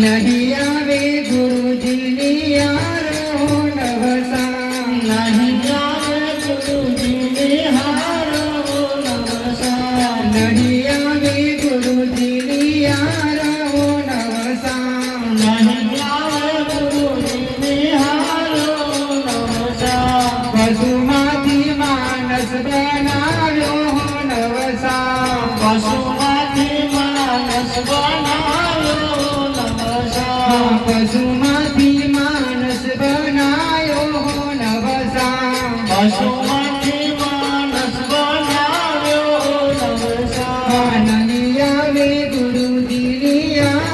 નહીં આવે ગુરુજીની યારો નવસા. નહીં આવે ગુરુજીને હારો નમસા નહીં આવે ગુરુજીની યારો નવસા. નહીં આવે ગુરુજીને હારો નમસા પશુમાંથી માનસ બનાવ્યો નવસા. પશુમાંથી પશુમાંથી માનસ બનાયો નવસા પશુમાંથી માનસ બનાયો નવસા આનંદિયા મે ગુરુ દિલિયા